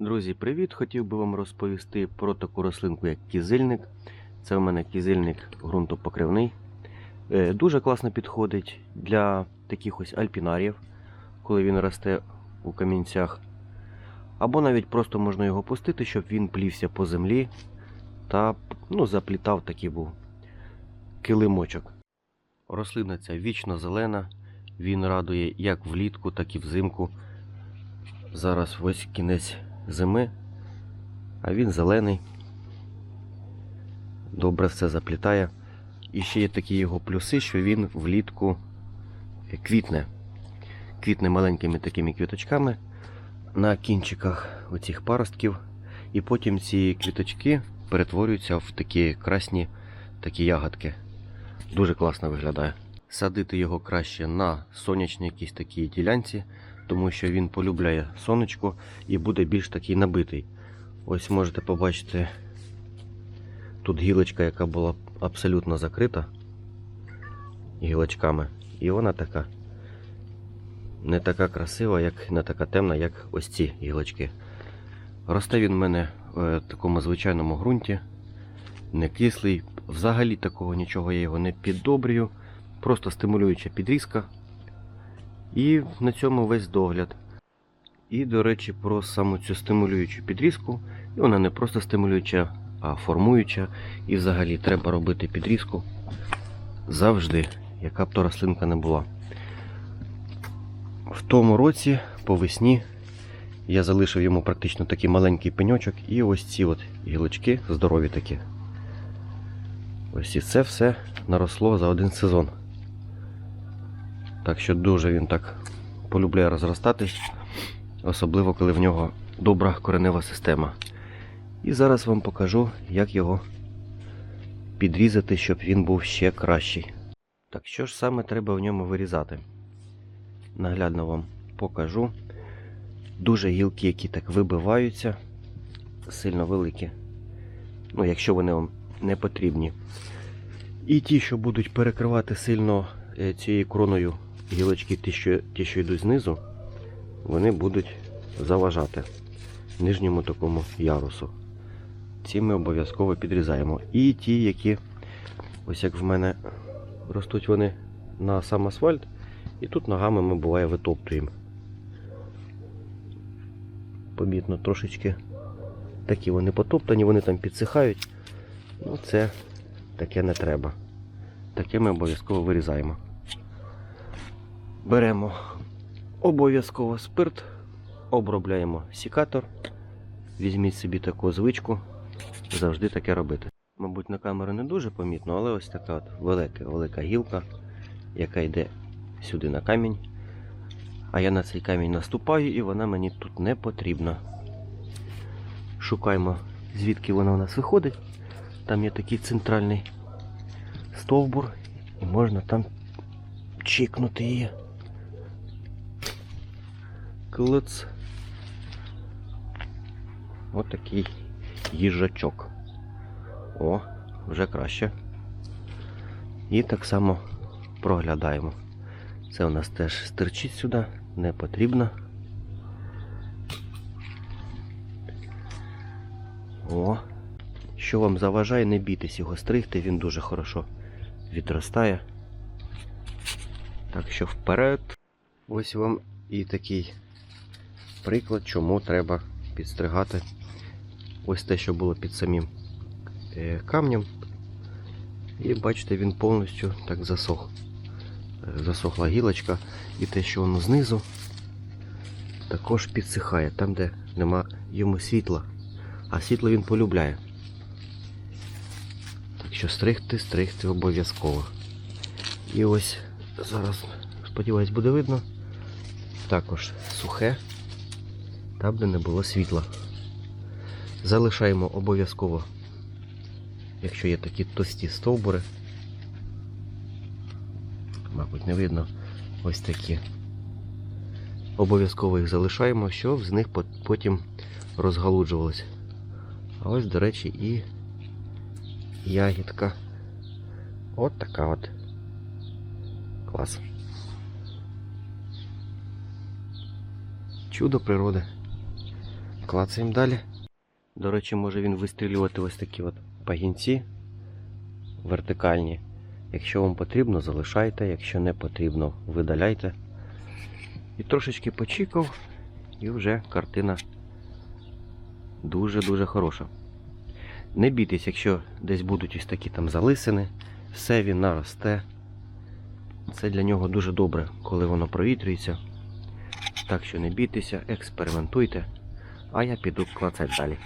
Друзі, привіт! Хотів би вам розповісти про таку рослинку, як кізильник. Це у мене кізильник ґрунтопокривний. Е, Дуже класно підходить для таких ось альпінаріїв, коли він росте у камінцях. Або навіть просто можна його пустити, щоб він плівся по землі та ну, заплітав такий був килимочок. Рослина ця вічно зелена, він радує як влітку, так і взимку. Зараз ось кінець зими, а він зелений. Добре все заплітає. І ще є такі його плюси, що він влітку квітне. Квітне маленькими такими квіточками на кінчиках оцих паростків. І потім ці квіточки перетворюються в такі красні такі ягодки. Дуже класно виглядає. Садити його краще на сонячній якійсь такій ділянці, тому що він полюбляє сонечко і буде більш такий набитий. Ось можете побачити тут гілочка, яка була абсолютно закрита гілочками. І вона така не така красива, як не така темна, як ось ці гілочки. Росте він в мене в такому звичайному ґрунті, не кислий. Взагалі такого нічого я його не піддобрюю. Просто стимулююча підрізка. І на цьому весь догляд. І, до речі, про саму цю стимулюючу підрізку. І вона не просто стимулююча, а формуюча. І взагалі треба робити підрізку завжди, яка б то рослинка не була. В тому році, по весні, я залишив йому практично такий маленький пеньочок, і ось ці от гілочки здорові такі. Ось і це все наросло за один сезон. Так що дуже він так полюбляє розростатись, особливо коли в нього добра коренева система. І зараз вам покажу, як його підрізати, щоб він був ще кращий. Так що ж саме треба в ньому вирізати? Наглядно вам покажу. Дуже гілки, які так вибиваються, сильно великі. Ну, якщо вони вам не потрібні. І ті, що будуть перекривати сильно е, цією кроною гілочки, ті, що, ті, що йдуть знизу, вони будуть заважати нижньому такому ярусу. Ці ми обов'язково підрізаємо. І ті, які, ось як в мене ростуть вони на сам асфальт, і тут ногами ми буває витоптуємо. Помітно трошечки такі вони потоптані, вони там підсихають. Ну, це таке не треба. Таке ми обов'язково вирізаємо. Беремо обов'язково спирт, обробляємо сікатор. Візьміть собі таку звичку, завжди таке робити. Мабуть, на камеру не дуже помітно, але ось така от велика, велика гілка, яка йде сюди на камінь. А я на цей камінь наступаю і вона мені тут не потрібна. Шукаємо, звідки вона у нас виходить. Там є такий центральний стовбур, і можна там чікнути її. Клиц. Ось такий їжачок. О, вже краще. І так само проглядаємо. Це у нас теж стирчить сюди, не потрібно. О, що вам заважає, не бійтесь його стригти, він дуже хорошо відростає. Так що вперед. Ось вам і такий приклад, чому треба підстригати ось те, що було під самим е, камнем. І бачите, він повністю так засох. Е, Засохла гілочка і те, що воно знизу, також підсихає, там, де нема йому світла. А світло він полюбляє. Так що стригти, стригти обов'язково. І ось зараз, сподіваюсь, буде видно. Також сухе, там, де не було світла. Залишаємо обов'язково, якщо є такі товсті стовбури. Мабуть, не видно ось такі. Обов'язково їх залишаємо, щоб з них потім розгалуджувалось. А ось, до речі, і ягідка. От така от. Клас. Чудо природи. Клацаємо далі. До речі, може він вистрілювати ось такі от пагінці вертикальні. Якщо вам потрібно, залишайте, якщо не потрібно, видаляйте. І трошечки почікав, і вже картина дуже-дуже хороша. Не бійтесь, якщо десь будуть ось такі там залисини, все він наросте. Це для нього дуже добре, коли воно провітрюється. Так що не бійтеся, експериментуйте, а я піду клацати далі.